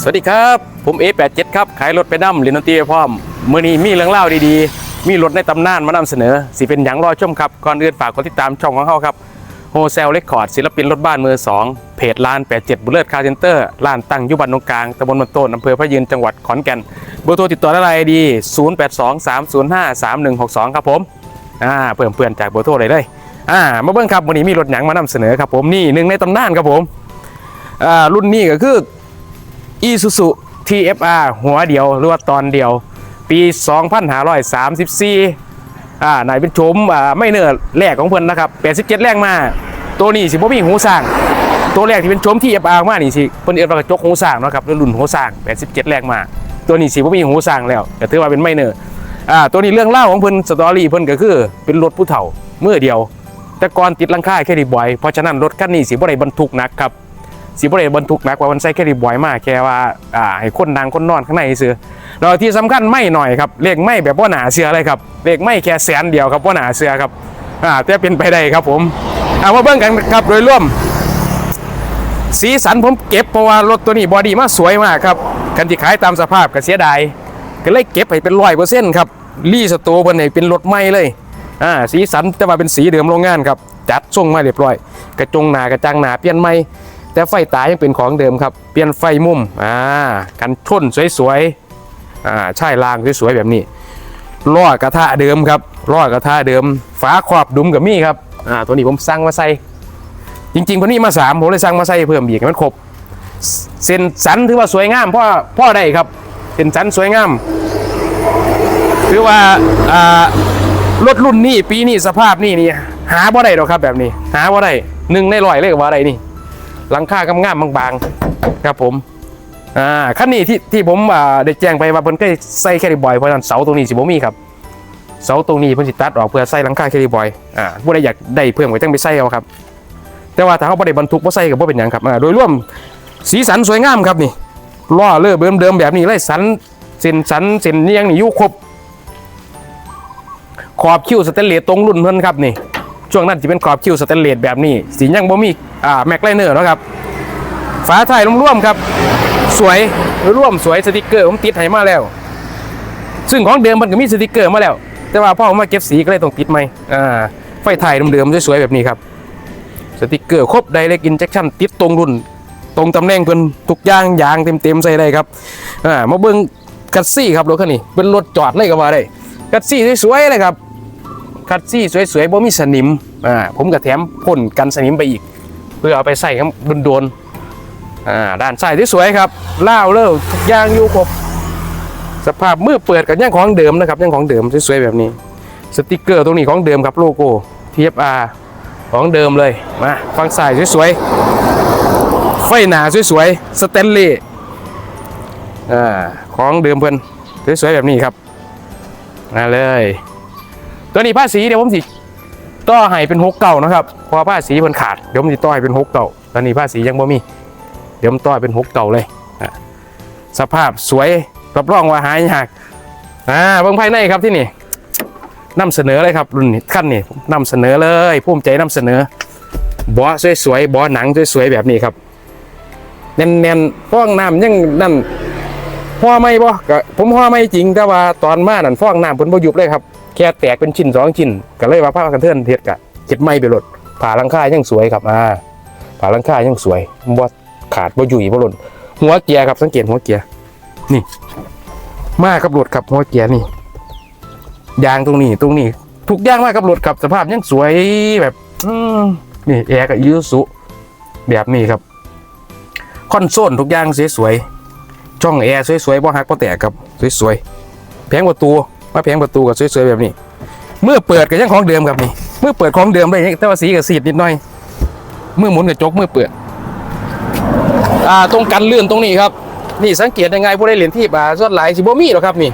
สวัสดีครับ ผม A87 ครับ ขายรถไปนำเรียนดนตรีพร้อมเมื่อนี้มีเรื่องเล่าดีๆ มีรถในตำนานมานำเสนอสิเป็นอย่างรอชมครับ ก่อนอื่นฝากกดติดตามช่องของเขาครับโฮเซลเรคคอร์ดศิลปินรถบ้านมือ 2 เพจลาน 87 บุลเลตคาร์เซนเตอร์ลานตั้งยุบันตรงกลางตำบลมันโตนอำเภอพระยืนจังหวัดขอนแก่นเบอร์โทรติดต่อได้เลยดี 0823053162 ครับผมอ่าเพื่อนเพื่อนๆจากเบอร์โทรเลยเลยอ่ามาเบิ้งครับวันนี้มีรถหยังมานำเสนอครับผมนี่หนึ่งในตำนานครับผมอ่ารุ่นนี้ก็คือ Isuzu TFR หัวเดียว หรือว่าตอนเดียว ปี 2534อ่านายเป็นโฉมอ่าไม่เนื้อแรกของเพิ่นนะครับ 87 แรกมา ตัวนี้สิบ่มีหูสร้าง ตัวแรกที่เป็นโฉม TFR มานี่สิเพิ่นเอิ้นว่ากระจกหูสร้างนะครับรุ่นหูสร้าง 87 แรกมา ตัวนี้สิบ่มีหูสร้างแล้วก็ถือว่าเป็นไม่เนื้ออ่าตัวนี้เรื่องเล่าของเพิ่นสตอรี่เพิ่นก็คือเป็นรถผู้เฒ่าเมื่อเดียว แต่ก่อนติดลังค่าแค่ดีบอยเพราะฉะนั้นรถคันนี้สิบ่ได้บรรทุกหนักครับ สิบ่ได้บรรทุกนักว่ามันใส่แค่ดีบ่อยมากแค่ว่าอ่าให้คนดังคนนอนข้างในซื้อแล้วที่สำคัญไม่หน่อยครับเลขไม่แบบว่าหนาเสือเลยครับเลขไม่แค่แสนเดียวครับว่าหนาเสือครับอ่าแต่เป็นไปได้ครับผมเอามาเบิ่งกันครับโดยรวม สีสันผมเก็บเพราะว่ารถตัวนี้บอดี้มาสวยมากครับกันที่ขายตามสภาพก็เสียดายก็เลยเก็บให้เป็นร้อยเปอร์เซ็นต์ครับรีสตร์เพิ่นให้เป็นรถใหม่เลยอ่าสีสันแต่ว่าเป็นสีเดิมโรงงานครับจัดทรงมาเรียบร้อย กระจงหนากระจังหนาเปลี่ยนใหม่ แต่ไฟตายังเป็นของเดิมครับ เปลี่ยนไฟมุมอ่ากันชนสวยๆอ่าใช่รางสวยๆแบบนี้ล้อกระทะเดิมครับล้อกระทะเดิม ฝาขอบดุมกับมี่ครับอ่าตัวนี้ผมสั่งมาใส่ จริงๆคนนี้มาสามผมเลยสั่งมาใส่เพิ่มอีกมันครบเส้นสันถือว่าสวยงามพ่อพ่อได้ครับเส้นสันสวยงามถือว่าอ่ารถรุ่นนี้ปีนี้สภาพนี่นี่หาบ่ได้หรอกครับแบบนี้ หาบ่ได้หนึ่งในร้อยเลยกว่าได้นี่ หลังคากำงามๆบางๆครับผมอ่าคันนี้ที่ที่ผมอ่าได้แจ้งไปว่าเพิ่นเคยใส่แคริบอยเพราะนั้นเสาตรงนี้สิบ่มีครับเสาตรงนี้เพิ่นสิตัดออกเพื่อใส่หลังคาแคริบอยอ่าผู้ใดอยากได้เพิ่มก็จังไปใส่เอาครับ แต่ว่าถ้าเขาบ่ได้บรรทุกบ่ใส่ก็บ่เป็นหยังครับอ่าโดยรวมสีสันสวยงามครับนี่ล้อเลื่อเดิมๆแบบนี้เลยสันเส้นสันเส้นนี่ยังนี่ยู่ครบขอบคิ้วสแตนเลสตรงรุ่นเพิ่นครับนี่ ช่วงนั้นจะเป็นขอบคิ้วสแตนเลสแบบนี้ สียังบ่มีอ่าแม็กไลเนอร์นะครับฝาท้ายร่วมๆครับ สวยร่วมสวยสติกเกอร์ผมติดให้มาแล้ว ซึ่งของเดิมมันก็มีสติกเกอร์มาแล้ว แต่ว่าพ่อผมมาเก็บสีก็เลยต้องติดใหม่อ่าไฟถ่ายเดิมๆสวยๆแบบนี้ครับสติกเกอร์ครบไดเรกอินเจคชั่นติดตรงรุ่น ตรงตำแหน่งเพิ่นทุกอย่างยางเต็มๆใส่ได้ครับอ่ามาเบิ่งคัสซี่ครับรถคันนี้เป็นรถจอดเลยก็ว่าได้คัสซี่สวยๆเลยครับ คัดซี่สวยๆบ่มีสนิมอ่าผมก็แถมพ่นกันสนิมไปอีก เพื่อเอาไปใส่ครับโดนๆอ่าด้านซ้ายที่สวยครับล่าวเลิกทุกอย่างอยู่ครบสภาพมือเปิดกับยังของเดิมนะครับยังของเดิมสวยๆแบบนี้ สติกเกอร์ตรงนี้ของเดิมครับโลโก้ TFR ของเดิมเลยมาฟังซ้ายสวยๆไฟหนาสวยๆสแตนเลสอ่าของเดิมเพิ่อนสวยๆแบบนี้ครับมาเลย ตัวนี้ผ้าสีเดี๋ยวผมสิต่อให้เป็นหกเก่านะครับเพราะผ้าสีมันขาดเดี๋ยวผมสิต่อให้เป็นหกเก่าตอนนี้ผ้าสียังบ่มี เดี๋ยวผมต่อให้เป็นหกเก่าเลยสภาพสวยรับรองว่าหายยากอ่าเบิ่งภายในครับที่นี่นำเสนอเลยครับรุ่นนี้ขั้นนี้นำเสนอเลยภูมิใจนำเสนอบาะสวยๆบาะหนังสวยๆแบบนี้ครับแน่นๆฟ้องน้ำยังนั่นห่อไม่บ่ผมห่อไม่จริงแต่ว่าตอนมานั่นฟ้องน้ำเพิ่นบ่ยุบเลยครับ แค่แตกเป็นชิ้นสองชิ้นก็เลยว่าผ้ากันเทินเทียดกะเจ็ดไม้ไปรถผ่าลังค่ายังสวยครับอ่าผ่าลังค่ายังสวยบ่ขาดบ่ยุ่ยบ่หล่นหัวเกียร์ครับสังเกตหัวเกียร์นี่มากับรถครับหัวเกียร์นี่ยางตรงนี้ตรงนี้ทุกอย่างมากับรถครับสภาพยังสวยแบบอืนี่แอร์กับยูสุแบบนี้ครับคอนโซลทุกอย่างสวยๆช่องแอร์สวยๆบ่หักบ่แตกครับสวยๆแผงประตู มาแผงประตูก็สวยๆแบบนี้ เมื่อเปิดก็ยังของเดิมครับนี่เมื่อเปิดของเดิมเลยแต่ว่าสีกับสีดนิดหน่อยเมื่อหมุนกับจกเมื่อเปิดอ่าตรงกันเลื่อนตรงนี้ครับ นี่สังเกตยังไงผู้ได้เหรียญที่อ่าส่วนหลายสิบ่มีหรอกครับนี่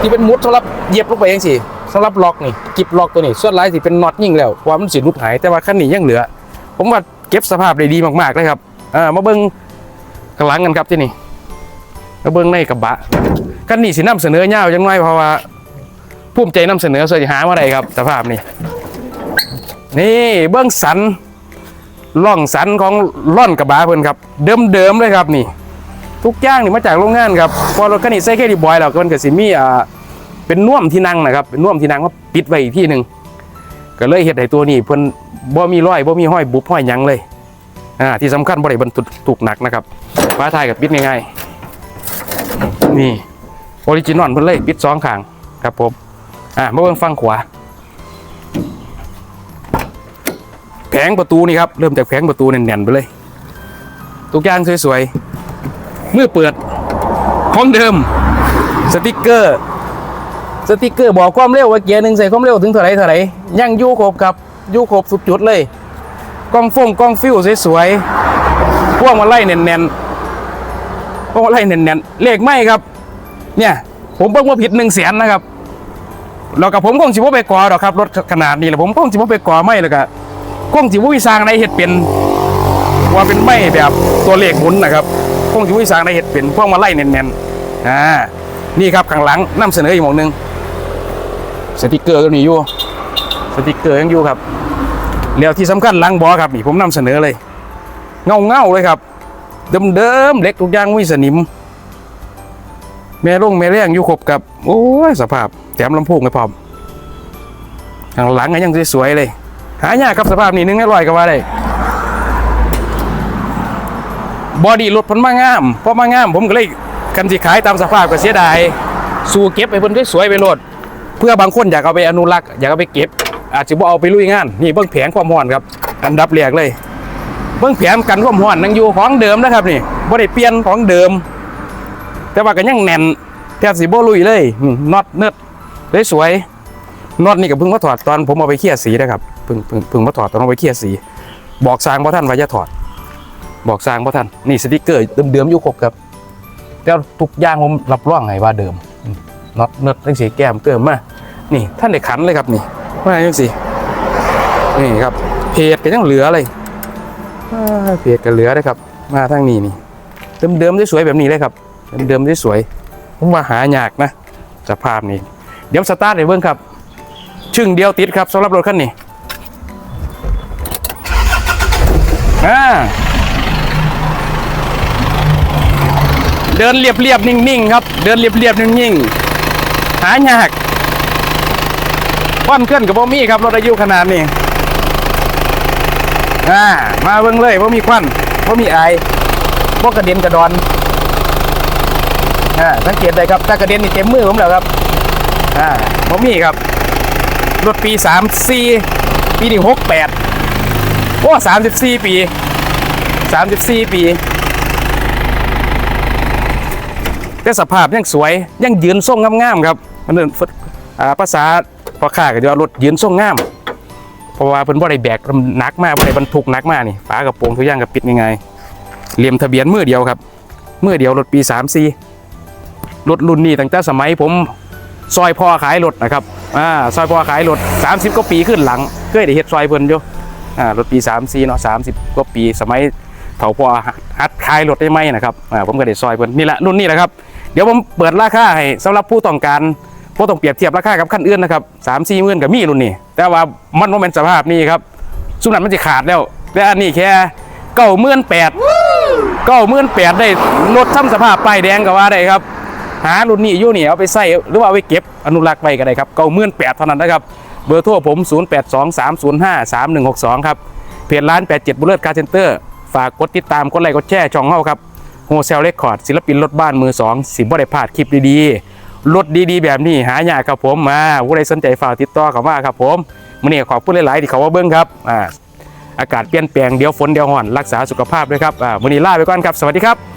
ที่เป็นมุดสำหรับเยียบลงไปเองสิสำหรับล็อกนี่กิบล็อกตัวนี้ส่วนหลายสิเป็นน็อตยิ่งแล้วความันสิรุดหายแต่ว่าคันนี้ยังเหลือ ผมว่าเก็บสภาพได้ดีมากๆเลยครับอ่ามาเบิ้งข้างหลังกันครับที่นี่ มาเบิ้องในกระบะกันนี่สินำเสนอเงาวจังไงเพราะว่าภูมิใจนำเสนอสวยหามาได้ครับสภาพนี่นี่เบื้องสันล่องสันของล่อนกระบะเพิ่อนครับ เดิมๆเลยครับนี่ ทุกอย่างนี่มาจากโรงงานครับพอรถคันนี้ใส่แค่ดีบอยแล้วก็มันก็สิมีอ่าเป็นน่วมที่นั่งนะครับเป็นน่วมที่นั่งว่าปิดไว้อีกที่หนึ่งก็เลยเฮ็ดให้ตัวนี้เพิ่อนบ่มีร้อยบ่มีห้อยบุบห้อยยังเลยอ่าที่สำคัญบ่ได้บรรทุกถูกหนักนะครับฟ้าทายกับปิดง่ายๆ นี่ออริจินอลเพิ่นเลยปิดสองข้างครับผมอ่ามาเบิ่งฝั่งขวา แผงประตูนี่ครับ เริ่มจากแผงประตูแน่นๆไปเลยทุกอย่างสวยๆเมื่อเปิดของเดิมสติกเกอร์ สติกเกอร์บอกความเร็วว่าเกียร์หนึ่งใส่ความเร็วถึงเท่าไรเท่าไรยังยู่ครบครับยู่ครบสุดจุดเลยกล้องฟงกล้องฟิวสวยๆพวกมาไล่แน่นๆ พวกมาไล่แน่นๆเลขไม่ครับ เนี่ย ผมเพิ่งว่าผิดหนึ่งแสนนะครับแล้วกับผมคงสิบ่ไปก่อหรอกครับรถขนาดนี้แหละผมคงสิบ่ไปก่อไม่แล้วก็คงสิบ่มีสร้างในเฮ็ดเป็นว่าเป็นไม่แบบตัวเลขหมุนนะครับคงสิบ่มีสร้างในเฮ็ดเป็นพวกมาไล่แน่นๆอ่านี่ครับข้างหลังนำเสนออีกหมองหนึ่งสติกเกอร์ก็มีอยู่สติกเกอร์ยังอยู่ครับแล้วที่สำคัญหลังบอครับนี่ผมนำเสนอเลย เงาเงาเลยครับ เดิมๆเล็กทุกอย่างไม่สนิม แม่ลงแม่เลี้ยงอยู่ครบกับ โอ้ยสภาพแถมลำโพงไม่พร้อมข้างหลังก็ยังสวยๆเลย หายากครับสภาพนี้นึงให้อยก็ว่าได้บอดี้รถพันมางามเพราะมางาม ผมก็เลยกันสิขายตามสภาพก็เสียดายสู่เก็บไปเพิ่นสวยๆไปโลดเพื่อบางคนอยากเอาไปอนุรักษ์อยากเอาไปเก็บ อาจจะบ่เอาไปลุยงาน นี่เบิ้งแผงความร้อนครับ อันดับแรกเลย เบิ้งแผงกันควมร้อนนังอยู่ของเดิมนะครับนี่บ่ได้เปลี่ยนของเดิม แต่ว่าก็ยังแน่นแทบสิบ่ลุยเลยน็อตเนิดเลยสวยน็อตนี่ก็เพิ่งมาถอดตอนผมเอาไปเคี่ยสีนะครับเพิ่งเพิ่งเพิ่งมาถอดตอนเอาไปเคี่ยสี บอกสร้างพ่ท่านว่าจะถอด บอกสร้างพ่ท่านนี่สติกเกอร์เดิมๆอยู่ครบครับแต่ทุกอย่างผมรับรองให้ว่าเดิมน็อตเนิร์ดทั้งสีแก้มเติมมานี่ท่านได้ขันเลยครับนี่มาจังสินี่ครับเพจก็ยังเหลือเลย อ่าเพจก็เหลือเลยครับ มาทางนี้นี่ เดิมๆสวยแบบนี้เลยครับ เดิมๆสวย ผมว่าหายากนะสภาพนี้ เดี๋ยวสตาร์ทให้เบิ่งครับ ชึ่งเดียวติดครับสำหรับรถคันนี้อ่าเดินเรียบเรียบๆนิ่งๆครับ เดินเรียบเรียบๆนิ่งๆหายากป้อนเคลื่อนกับบ่มีครับรถอายุขนาดนี้ อ่ามาเบิ่งเลยว่ามีควันว่ามีไอายบ่กระเด็นกระดอนอ่าสังเกตได้ครับถ้ากระเด็นนี่เต็มมือผมแล้วครับอ่าบ่มีครับรถปี34ปีนี้68โอ้34ปี34ปีแต่สภาพยังสวยยังยืนทรงงามๆครับมันเดินภาษาพอข้าก็จะรถยืนทรงงาม เพราะว่าเพิ่นบ่ได้แบกหนักมากบ่ได้บรรทุกหนักมากนี่ฝากระโปรงทุกอย่างก็ปิดง่ายๆเหลี่ยมทะเบียนมือเดียวครับมือเดียวรถปี34รถรุ่นนี้ตั้งแต่สมัยผมซอยพ่อขายรถนะครับอ่าซอยพ่อขายรถ30กว่าปีขึ้นหลังเคยได้เฮ็ดซอยเพิ่นอยู่อ่ารถปี34เนาะ30กว่าปีสมัยเฒ่าพ่อหัดขายรถได้ไหมนะครับอ่าผมก็ได้ซอยเพิ่นนี่แหละรุ่นนี้แหละครับเดี๋ยวผมเปิดราคาให้สำหรับผู้ต้องการ ผู้ต้องเปรียบเทียบราคากับคันอื่นนะครับ3 4หมื่นกับมีรุ่นนี้ แต่ว่ามันบ่แม่นสภาพนี้ครับสุนันมันจะขาดแล้ว แต่อันนี้แค่เก้าหมื่นแปดเก้าหมื่นแปดได้รถทำสภาพป้ายแดงก็ว่าได้ครับ หารุ่นนี้อยู่นี่เอาไปใส่หรือว่าเอาไปเก็บอนุรักษ์ไว้ก็ได้ครับเก้าหมื่นแปดเท่านั้นนะครับ เบอร์โทรผม 0 8 2 3 0 5 3 1 6 2 ครับ เพจร้าน 87บุลเลอร์คาร์เซนเตอร์ ฝากกดติดตามกดไลค์กดแชร์ช่องเฮาครับโฮเซลเรคคอร์ดศิลปินรถบ้านมือ2สิบ่ได้พลาดคลิปดีๆ รถดีๆ แบบนี้หายากครับผมมาผู้ใดสนใจฝากติดต่อเข้ามาครับผมมื่อนี้ขอบคุณหลายๆที่เขามาเบิ้งครับอ่าอากาศเปลี่ยนแปลงเดี๋ยวฝนเดี๋ยวห่อนรักษาสุขภาพด้วยครับอ่ามื่อนี้ลาไปก่อนครับ สวัสดีครับ